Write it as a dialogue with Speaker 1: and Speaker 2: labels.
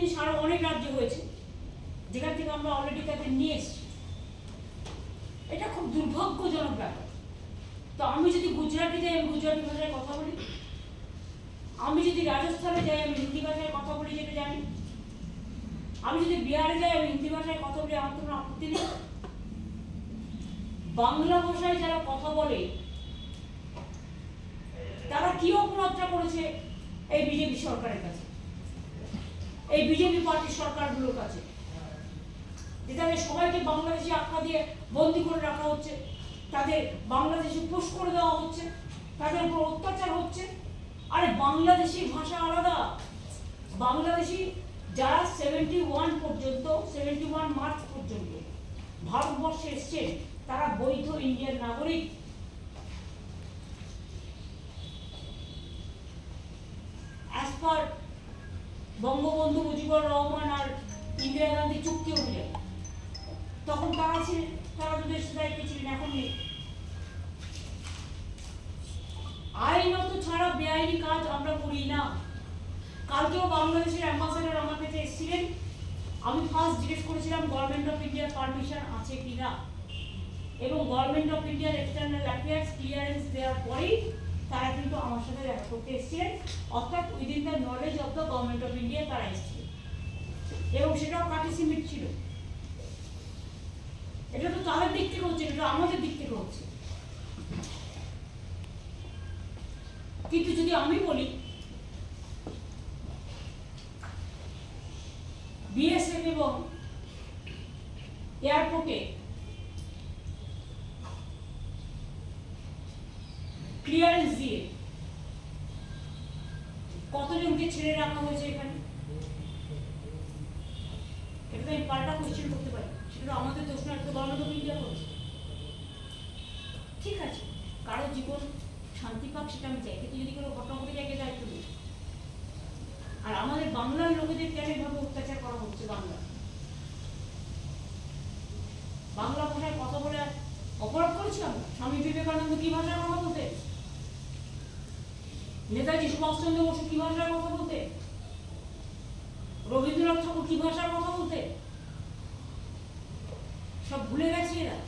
Speaker 1: জিনিস আরও অনেক রাজ্যে হয়েছে। যেখান থেকে আমরা অলরেডি তাকে নিয়ে এসেছি। এটা খুব দুর্ভাগ্যজনক ব্যাপার। তো আমি যদি গুজরাটে যাই, আমি গুজরাটি ভাষায় কথা বলি। আমি যদি রাজস্থানে যাই, আমি হিন্দি ভাষায় কথা বলি যেটা জানি। আমি যদি বিহারে যাই, আমি হিন্দি ভাষায় কথা বলি, আমার কোনো আপত্তি নেই। বাংলা ভাষায় যারা কথা বলে, তারা কি অপরাধটা করেছে এই বিজেপি সরকারের কাছে? এই বিজেপি পার্টির সরকারগুলোর কাছে। যে তাদের সবাইকে বাংলাদেশি আখ্যা দিয়ে বন্দি করে রাখা হচ্ছে, তাদের বাংলাদেশে পুশ করে দেওয়া হচ্ছে, তাদের উপর অত্যাচার হচ্ছে। আরে বাংলাদেশি ভাষা আলাদা। বাংলাদেশি যারা সেভেন্টি ওয়ান পর্যন্ত সেভেন্টি ওয়ান মার্চ পর্যন্ত ভারতবর্ষে এসছেন তারা বৈধ ইন্ডিয়ান নাগরিক অ্যাজ পার বঙ্গবন্ধু মুজিবুর রহমান আর ইন্দিরা গান্ধী চুক্তি অনুযায়ী। তখন তারা ছিলেন? তারা তো দেশের দায়িত্বে ছিলেন, এখন নেই। আইনত ছাড়া বেআইনি কাজ আমরা করি না। কালকেও বাংলাদেশের অ্যাম্বাসেডার আমার কাছে এসেছিলেন। আমি ফার্স্ট জিজ্ঞেস করেছিলাম গভর্নমেন্ট অফ ইন্ডিয়ার পারমিশন আছে কি না? এবং গভর্নমেন্ট অফ ইন্ডিয়ার এক্সটার্নাল অ্যাফেয়ার্স ক্লিয়ারেন্স দেওয়ার পরেই তারা কিন্তু আমার সাথে দেখা করতে এসেছিলেন। অর্থাৎ within the knowledge government of India তারা এসেছিলেন এবং সেটাও কাটি সিমিট ছিল। এটা তো তাদের দিক থেকে হচ্ছে, এটা আমাদের দিক থেকে হচ্ছে। কিন্তু যদি আমি বলি বিএসএফ এবং এয়ারপোর্টে ক্লিয়ারেন্স দিয়ে কতজনকে ছেড়ে রাখা হয়েছে এখানে? এটা আমি পাল্টা কোশ্চেন করতে পারি। সেটা আমাদের দোষ না তো অফ ইন্ডিয়া করছে। ঠিক আছে, কারও জীবন শান্তি পাক সেটা আমি চাই, কিন্তু যদি কোনো ঘটনা ঘটে যায় দায়িত্ব নেই আর আমাদের বাংলার লোকেদের কেন এভাবে অত্যাচার করা হচ্ছে বাংলা বাংলা ভাষায় কথা বলে অপরাধ করেছি আমরা? স্বামী বিবেকানন্দ কি ভাষায় কথা বলতে নেতাজি সুভাষচন্দ্র বসু কি ভাষায় কথা বলতে? রবীন্দ্রনাথ ঠাকুর কি ভাষার কথা বলতে? সব ভুলে গেছে এরা।